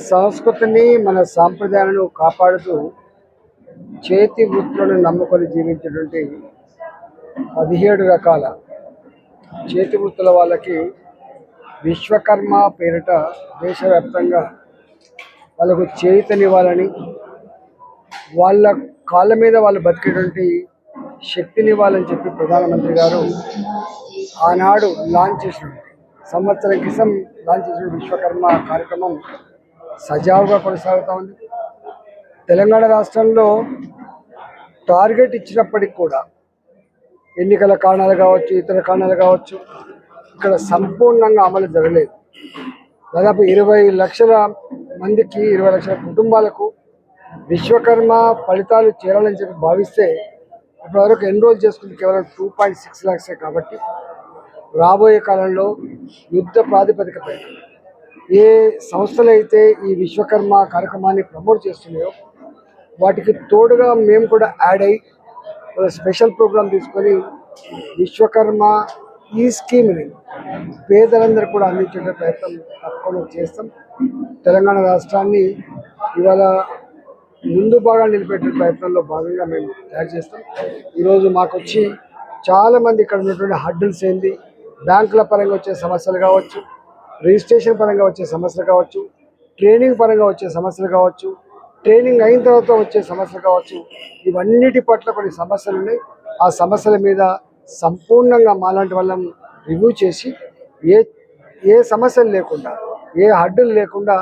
సంస్కృతిని మన సాంప్రదాయాలను కాపాడుతూ చేతి వృత్తులను నమ్ముకొని జీవించేటువంటి పదిహేడు రకాల చేతి వృత్తుల వాళ్ళకి విశ్వకర్మ పేరిట దేశవ్యాప్తంగా వాళ్ళకు చేతనివ్వాలని వాళ్ళ కాళ్ళ మీద వాళ్ళు బతికేటువంటి శక్తినివ్వాలని చెప్పి ప్రధానమంత్రి గారు ఆనాడు లాంచ్ చేసిన సంవత్సరం క్రితం లాంచ్ చేసిన విశ్వకర్మ కార్యక్రమం సజావుగా కొనసాగుతూ ఉంది. తెలంగాణ రాష్ట్రంలో టార్గెట్ ఇచ్చినప్పటికి కూడా ఎన్నికల కారణాలు కావచ్చు ఇతర కారణాలు కావచ్చు ఇక్కడ సంపూర్ణంగా అమలు జరగలేదు. దాదాపు ఇరవై లక్షల మందికి ఇరవై లక్షల కుటుంబాలకు విశ్వకర్మ ఫలితాలు చేరాలని చెప్పి భావిస్తే ఇప్పటివరకు ఎన్రోల్ చేసుకుంది కేవలం టూ పాయింట్ సిక్స్ ల్యాక్సే కాబట్టి రాబోయే కాలంలో యుద్ధ ప్రాతిపదికపై ఏ సంస్థలు అయితే ఈ విశ్వకర్మ కార్యక్రమాన్ని ప్రమోట్ చేస్తున్నాయో వాటికి తోడుగా మేము కూడా యాడ్ అయ్యి స్పెషల్ ప్రోగ్రాం తీసుకొని విశ్వకర్మ ఈ స్కీమ్ని పేదలందరూ కూడా అందించే ప్రయత్నం తప్పకుండా చేస్తాం. తెలంగాణ రాష్ట్రాన్ని ఇవాళ ముందు బాగా నిలిపేట ప్రయత్నంలో భాగంగా మేము తయారు చేస్తాం. ఈరోజు మాకు వచ్చి చాలామంది ఇక్కడ ఉన్నటువంటి హడ్డల్స్ ఏంది? బ్యాంకుల పరంగా వచ్చే సమస్యలు కావచ్చు రిజిస్ట్రేషన్ పరంగా వచ్చే సమస్యలు కావచ్చు ట్రైనింగ్ పరంగా వచ్చే సమస్యలు కావచ్చు ట్రైనింగ్ అయిన తర్వాత వచ్చే సమస్యలు కావచ్చు ఇవన్నిటి పట్ల కొన్ని సమస్యలు ఉన్నాయి. ఆ సమస్యల మీద సంపూర్ణంగా మాలాంటి వాళ్ళం రివ్యూ చేసి ఏ ఏ సమస్యలు లేకుండా ఏ హడ్డులు లేకుండా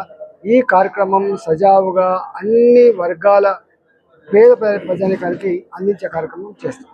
ఈ కార్యక్రమం సజావుగా అన్ని వర్గాల పేద ప్రజానికానికి అందించే కార్యక్రమం చేస్తాం.